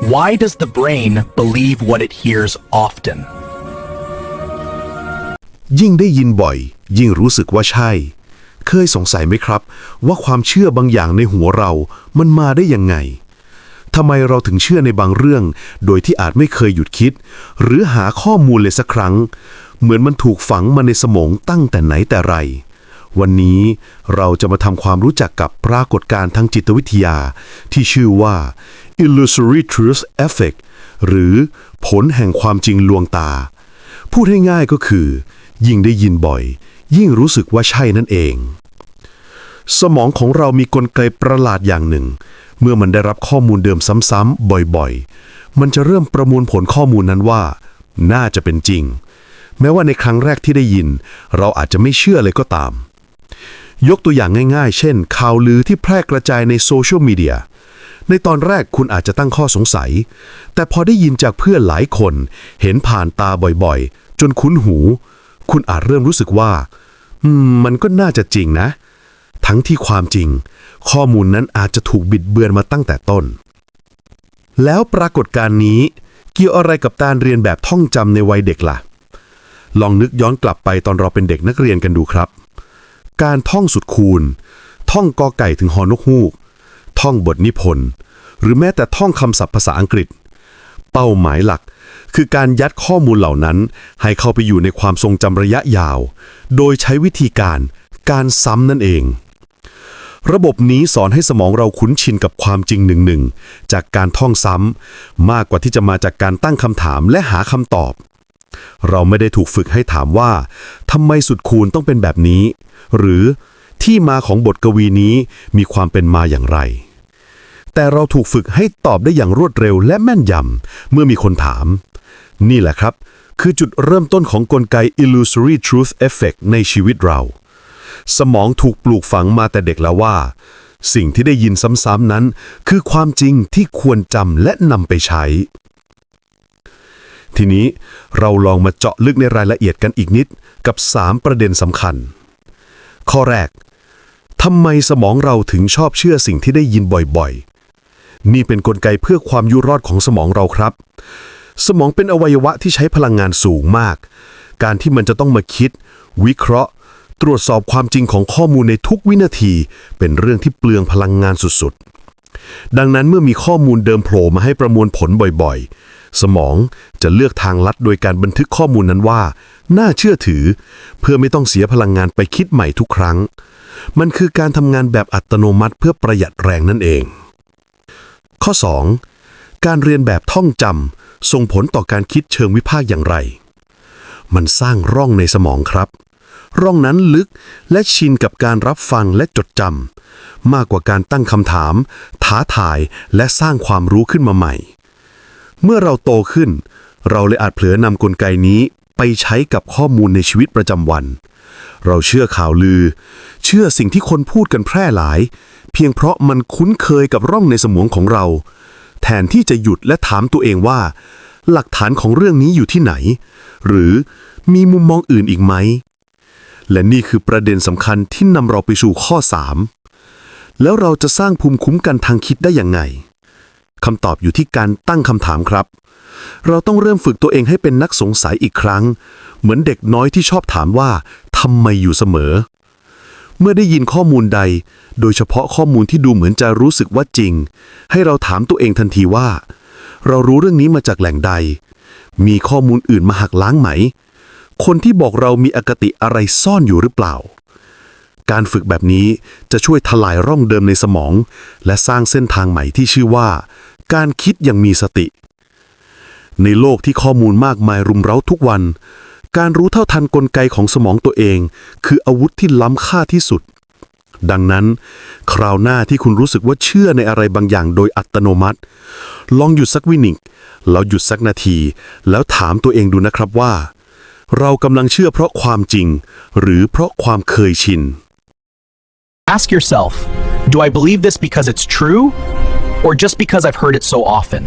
Why does the brain believe what it hears often? ยิ่งได้ยินบ่อย ยิ่งรู้สึกว่าใช่ เคยสงสัยไหมครับ ว่าความเชื่อบางอย่างในหัวเรามันมาได้ยังไงทำไมเราถึงเชื่อในบางเรื่อง โดยที่อาจไม่เคยหยุดคิด หรือหาข้อมูลเลยสักครั้ง เหมือนมันถูกฝังมาในสมองตั้งแต่ไหนแต่ไร วันนี้เราจะมาทำความรู้จักกับปรากฏการณ์ทางจิตวิทยา ที่ชื่อว่า illusory truth effect หรือผลแห่งความจริงลวงตา พูดให้ง่ายก็คือ ยิ่งได้ยินบ่อย ยิ่งรู้สึกว่าใช่นั่นเอง สมองของเรามีกลไกประหลาดอย่างหนึ่ง เมื่อมันได้รับข้อมูลเดิมซ้ำๆบ่อยๆ มันจะเริ่มประมวลผลข้อมูลนั้นว่า น่าจะเป็นจริง แม้ว่าในครั้งแรกที่ได้ยิน เราอาจจะไม่เชื่อเลยก็ตาม ยกตัวอย่างง่าย ๆ เช่น ข่าวลือที่แพร่กระจายในโซเชียลมีเดีย ในตอนแรกคุณอาจจะตั้งข้อสงสัย แต่พอได้ยินจากเพื่อนหลายคน เห็นผ่านตาบ่อยๆ จนคุ้นหู คุณอาจเริ่มรู้สึกว่ามมันก็น่าจะจริงนะ ทั้งที่ความจริง ข้อมูลนั้นอาจจะถูกบิดเบือนมาตั้งแต่ต้น แล้วปรากฏการณ์นี้เกี่ยวอะไรกับการเรียนแบบท่องจำในวัยเด็กล่ะ ลองนึกย้อนกลับไปตอนเราเป็นเด็กนักเรียนกันดูครับ การท่องสุดคูณ ท่องกอไก่ถึงฮอนกฮูก ท่องบทนิพนธ์ หรือแม้แต่ท่องคำศัพท์ภาษาอังกฤษ เป้าหมายหลัก คือการยัดข้อมูลเหล่านั้น ให้เข้าไปอยู่ในความทรงจำระยะยาว โดยใช้วิธีการการซ้ำนั่นเอง ระบบนี้สอนให้สมองเราคุ้นชินกับความจริงหนึ่งๆจากการท่องซ้ำมากกว่าที่จะมาจากการตั้งคำถามและหาคำตอบเราไม่ได้ถูกฝึกให้ถามว่าทำไมสุดคูณต้องเป็นแบบนี้ หรือที่มาของบทกวีนี้มีความเป็นมาอย่างไร แต่เราถูกฝึกให้ตอบได้อย่างรวดเร็วและแม่นยำ เมื่อมีคนถาม นี่แหละครับ คือจุดเริ่มต้นของกลไก illusory truth effect ในชีวิตเรา สมองถูกปลูกฝังมาแต่เด็กแล้วว่า สิ่งที่ได้ยินซ้ำๆนั้น คือความจริงที่ควรจำและนำไปใช้ ทีนี้เราลองมาเจาะลึกในรายละเอียดกันอีกนิดกับ 3 ประเด็นสำคัญ ข้อแรกทำไมสมองเราถึงชอบเชื่อสิ่งที่ได้ยินบ่อยๆ นี่เป็นนกลไกเพื่อความอยู่รอดของสมองเราครับ สมองเป็นอวัยวะที่ใช้พลังงานสูงมาก การที่มันจะต้องมาคิด วิเคราะห์ ตรวจสอบความจริงของข้อมูลในทุกวินาที เป็นเรื่องที่เปลืองพลังงานสุดๆ ดังนั้นเมื่อมีข้อมูลเดิมโผล่มาให้ประมวลผลบ่อยๆ สมองจะเลือกทางลัดโดยการบันทึกข้อมูลนั้นว่า น่าเชื่อถือ เพื่อไม่ต้องเสียพลังงานไปคิดใหม่ทุกครั้ง มันคือการทำงานแบบอัตโนมัติเพื่อประหยัดแรงนั่นเอง ข้อ 2. การเรียนแบบท่องจำส่งผลต่อการคิดเชิงวิพากษ์อย่างไร มันสร้างร่องในสมองครับ ร่องนั้นลึกและชินกับการรับฟังและจดจำมากกว่าการตั้งคำถาม ท้าทายและสร้างความรู้ขึ้นมาใหม่ เมื่อเราโตขึ้น เราเลยอาจเผลอนำกลไกนี้ ไปใช้กับข้อมูลในชีวิตประจำวัน เราเชื่อข่าวลือ เชื่อสิ่งที่คนพูดกันแพร่หลาย เพียงเพราะมันคุ้นเคยกับร่องในสมองของเรา แทนที่จะหยุดและถามตัวเองว่า หลักฐานของเรื่องนี้อยู่ที่ไหน หรือมีมุมมองอื่นอีกไหม และนี่คือประเด็นสำคัญที่นำเราไปสู่ข้อ 3 แล้วเราจะสร้างภูมิคุ้มกันทางคิดได้อย่างไง คำตอบอยู่ที่การตั้งคำถามครับ เราต้องเริ่มฝึกตัวเองให้เป็นนักสงสัยอีกครั้ง เหมือนเด็กน้อยที่ชอบถามว่าทำไมอยู่เสมอ เมื่อได้ยินข้อมูลใด โดยเฉพาะข้อมูลที่ดูเหมือนจะรู้สึกว่าจริง ให้เราถามตัวเองทันทีว่า เรารู้เรื่องนี้มาจากแหล่งใด มีข้อมูลอื่นมาหักล้างไหม คนที่บอกเรามีอคติอะไรซ่อนอยู่หรือเปล่า การฝึกแบบนี้จะช่วยทลายร่องเดิมในสมอง และสร้างเส้นทางใหม่ที่ชื่อว่า การคิดอย่างมีสติ ในโลกที่ข้อมูลมากมายรุมเร้าทุกวัน การรู้เท่าทันกลไกของสมองตัวเอง คืออาวุธที่ล้ำค่าที่สุด ดังนั้น คราวหน้าที่คุณรู้สึกว่าเชื่อในอะไรบางอย่างโดยอัตโนมัติ ลองหยุดสักวินิกแล้วหยุดสักนาที แล้วถามตัวเองดูนะครับว่าเรากำลังเชื่อเพราะความจริง หรือเพราะความเคยชิน Ask yourself, do I believe this because it's true or just because I've heard it so often?